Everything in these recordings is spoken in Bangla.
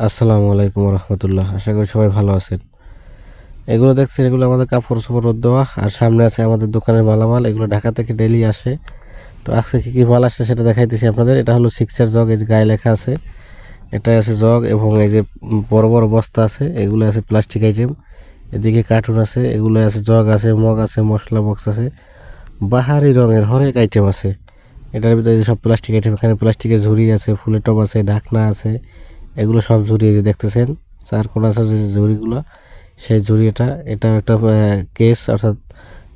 আসসালামু আলাইকুম রহমতুল্লাহ। আশা করি সবাই ভালো আছেন। এগুলো দেখছেন, এগুলো আমাদের কাপড় চোপড় রোদ দেওয়া। আর সামনে আছে আমাদের দোকানের মালামাল, এগুলো ঢাকা থেকে ডেলি আসে। তো আজকে কী কী মাল আসছে সেটা দেখাইতেছি আপনাদের। এটা হলো সিক্সের জগ, এই যে গায়ে লেখা আছে। এটা আছে জগ এবং এই যে বড় বড় বস্তা আছে। এগুলো আছে প্লাস্টিক আইটেম। এদিকে কার্টুন আছে, এগুলো আছে জগ আছে, মগ আছে, মশলা বক্স আছে। বাহারি রঙের হরেক আইটেম আছে। এটার ভিতরে সব প্লাস্টিক আইটেম, এখানে প্লাস্টিকের ঝুড়ি আছে, ফুলের টব আছে, ঢাকনা আছে। এগুলো সব ঝুড়ি যে দেখতেছেন চার কোনা যে ঝুড়িগুলো, সেই ঝুড়ি এটা একটা কেস, অর্থাৎ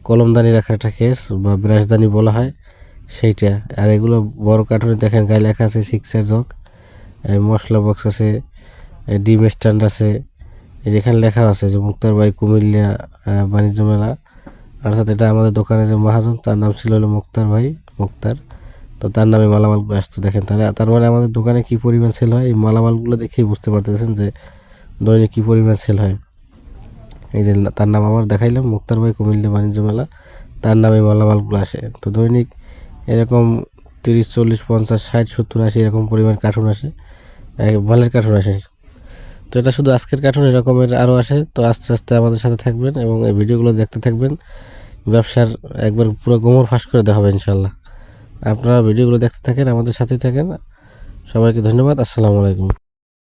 কলমদানি রাখার একটা কেস বা ব্রাশদানি বলা হয়, সেইটা। আর এগুলো বড় কার্টুনে দেখেন, গায়ে লেখা আছে সিক্সের জগ মশলা বক্স আছে ডিম স্ট্যান্ড আছে যেখানে লেখা আছে যে মুক্তার বাই কুমিল্লা বাণিজ্য মেলা। অর্থাৎ এটা আমাদের দোকানে যে মহাজন, তার নাম ছিল হলো মুক্তার ভাই, মুক্তার। তো তার নামে মালামালগুলো আসতো। দেখেন তারা, তার মানে আমাদের দোকানে কী পরিমাণ সেল হয়? এই মালামালগুলো দেখেই বুঝতে পারতেছেন যে দৈনিক কী পরিমাণ সেল হয়। এই যে তার নাম আবার দেখাইলাম, মুক্তার ভাই কুমিল্লা বাণিজ্য মেলা। তার নামে মালামালগুলো আসে। তো দৈনিক এরকম তিরিশ, চল্লিশ, পঞ্চাশ, ষাট, সত্তর, আশি এরকম পরিমাণ কার্টুন আসে। মালের কার্টুন আসে। তো এটা শুধু আজকের কার্টুন এরকমের আরও আসে। তো আস্তে আস্তে আমাদের সাথে থাকবেন এবং এই ভিডিওগুলো দেখতে থাকবেন। ব্যবসার একবার পুরো গোমর ফাঁস করে দেওয়া হবে ইনশাল্লাহ আপনারা ভিডিওগুলো দেখতে থাকেন আমাদের সাথে থাকেন। সবাইকে ধন্যবাদ আসসালামু আলাইকুম।